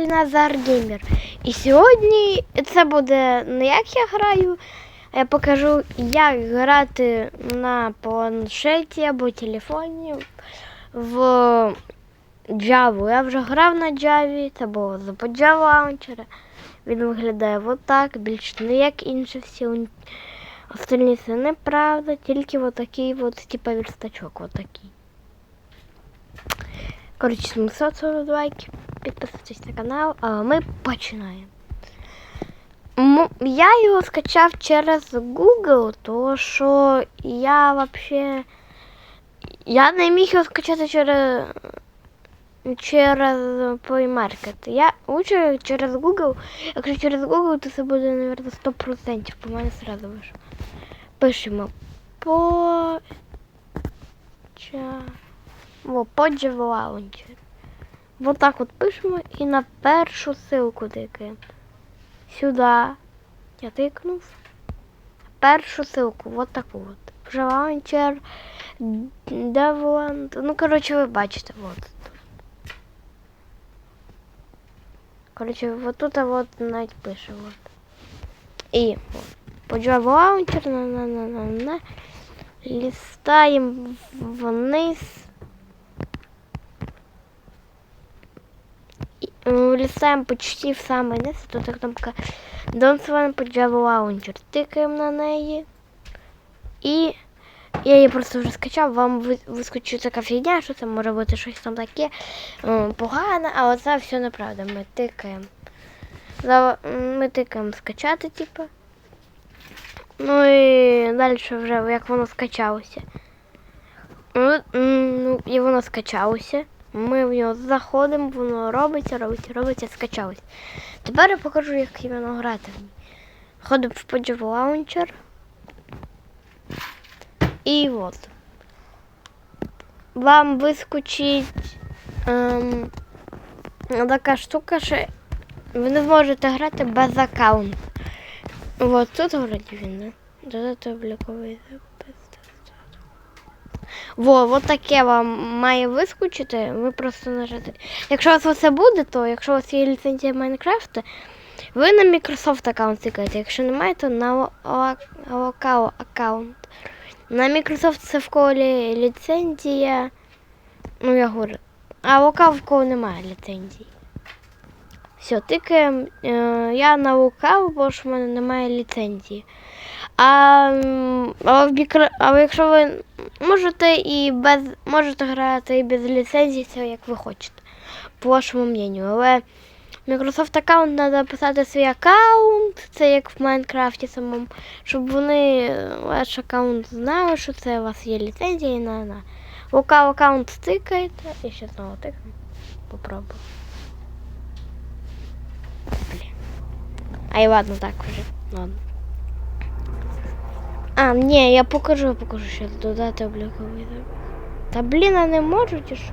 Назар Геймер. І сьогодні це буде не як я граю, а я покажу, як грати на планшеті або телефоні в Java. Я вже грав на Java, це було з Java Launcher. Він виглядає отак, більш не як інші всі. Остальні це неправда, тільки отакий от, типа верстачок, отакий. Коротше, 740 лайків. Підписуйтесь на канал, а ми починаємо. Я його скачав через Google, тому що я вообще. Я не міг його скачати через через Play Market. Я лучше через Google. Якщо через Google, то це буде, наверное, 100%. По мене сразу вийшло. Пишемо по. Ча... По Java Launcher. Вот так от пишемо і на першу ссылку тикаємо. Сюди. Я тикнув. Першу ссылку, вот таку от. Лаунчер, Devland. Ну, коротше, ви бачите, вот. Коротше, вот тут вот навіть пише, вот. І от. По Launcher, на на на на на листаємо вниз. І, е, почти в самий низ, тут кнопка Don't Swan Java Launcher. Тикаємо на неї. І я її просто вже скачав, вам ви- вискочить така фігня, що це може бути щось там таке погане, але це все неправда. Ми тикаємо. Ми тикаємо скачати, типу. Ну і далі вже як воно скачалося. Ну, ну, і воно скачалося. Ми в нього заходимо, воно робиться, робиться, робиться, скачалось. Тепер я покажу, як іменно грати в ній. Ходимо в Podium Launcher. І от. Вам вискочить ем, така штука, що ви не зможете грати без аккаунту. Вот тут вроде він, да? Додати обліковий. Во, вот таке вам має вискочити. Ви просто нажати. Якщо у вас оце буде, то якщо у вас є ліцензія Майнкрафта, ви на Microsoft аккаунт тикаєте. Якщо немає, то на локал аккаунт. На Microsoft це в колі ліцензія. Ну, я говорю. А локал в кого немає ліцензії. Все, тикаємо. Е, я на локал, бо ж в мене немає ліцензії. А, але, в мікро... але якщо ви можете і без можете грати і без ліцензії, це як ви хочете, по вашому мненню. Але Microsoft аккаунт треба писати свій аккаунт, це як в Майнкрафті самому, щоб вони е, ваш аккаунт знали, що це у вас є ліцензія і на на. Локал аккаунт тикаєте. І ще знову тикаємо. Попробую. Блін. Ай, ладно, так вже. Ладно. А, ні, я покажу, покажу, що додати обліковий. Та блін, а не можу чи що?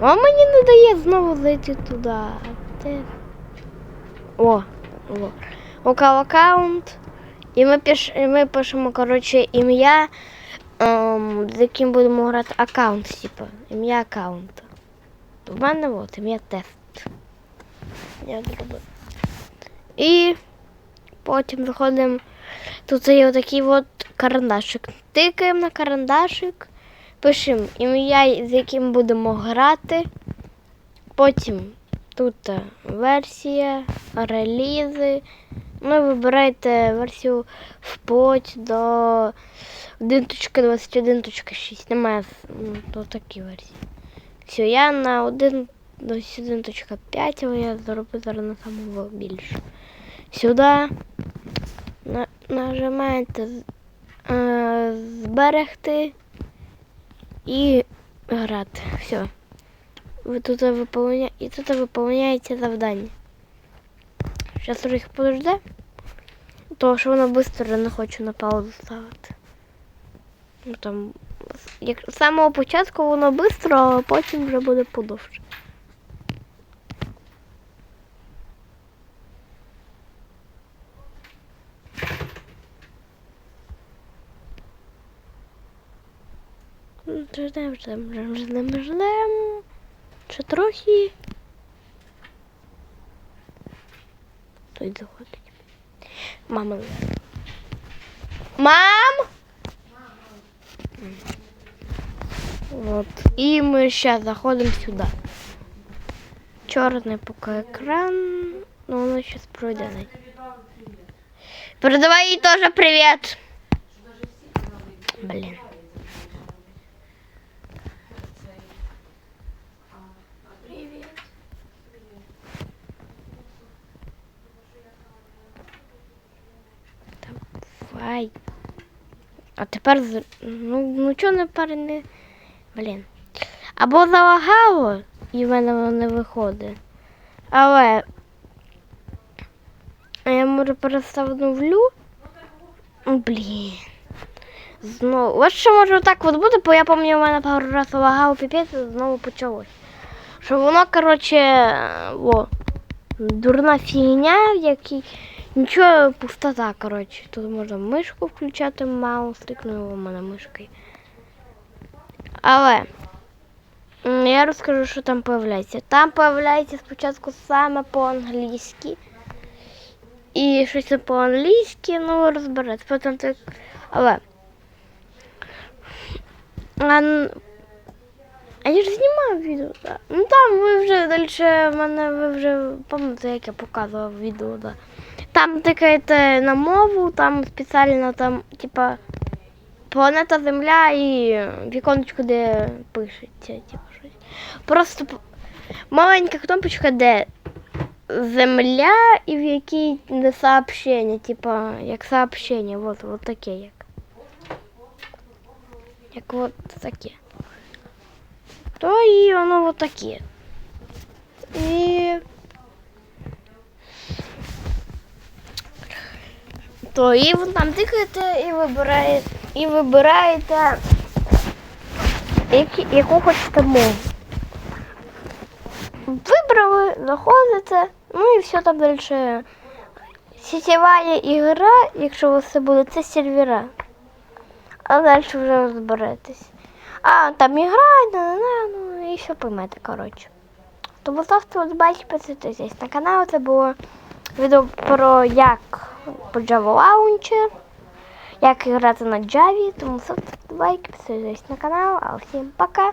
А мені не дає знову зайти туди. Де? О, о. Локал аккаунт. І ми, пиш, і ми пишемо, коротше, ім'я, ем, з яким будемо грати аккаунт, типу. Ім'я аккаунта. У мене от ім'я тест. Я зробив. І потім заходимо. Тут є отакий от карандашик. Тикаємо на карандашик, пишемо ім'я, з яким будемо грати. Потім тут е, версія, релізи. Ну, вибирайте версію вплоть до 1.21.6. Немає до такі версії. Все, я на 1 до 1.5, але я зроблю зараз на самого більше. Сюди нажимаєте е, зберегти і грати. Все. Ви тут виповня... І тут виповняєте завдання. Зараз трохи подожде, тому що воно швидко не хочу на паузу ставити. Ну там, як з самого початку воно швидко, а потім вже буде подовше. Ждем, ждем, ждем, ждем, ждем. Ще трохи. хтось заходить. Мама. Мам! Вот. І ми ще заходимо сюди. Чорний поки екран. Ну, воно зараз пройде. навіть. Передавай їй теж привіт. Блін. Давай. А тепер ну, ну чого не перене. Блін. Або залагало, і в мене воно не виходить. Але я може переставлю. Ну, Блін. Знову. Ось що може так от бути, бо я пам'ятаю, у мене пару разів лагало піпець і знову почалось. Що воно, коротше, о, дурна фігня, в якій нічого пустота, коротше. Тут можна мишку включати, маус, стикнула у мене мишкою. Але я розкажу, що там появляється. Там появляється спочатку саме по-англійськи. І щось по-англійськи, ну ви розберетесь. Потім так. Але. А, а я ж знімав відео, так. Ну там ви вже далі в мене ви вже пам'ятаєте, як я показував відео, да. Там тикаєте на мову, там спеціально там, типа, планета Земля і віконечко, де пишеться, типа щось. Просто маленька кнопочка, де Земля і в якій де сообщення, типа, як сообщення, вот, вот таке як. Як от таке. То і воно от таке. І. То і ви там тикаєте і вибираєте, і вибираєте які, яку хочете мову. Вибрали, заходите, ну і все там далі. Сетєва ігра, якщо у вас це буде, це сервера. А далі вже розберетесь. А, там ігра, на, ну і все поймете, коротше. Тому ставте бачите, підписуйтесь на канал. Це було відео про як по Java Launcher, як грати на Java. Тому все, лайк, підписуйтесь на канал. А всім пока!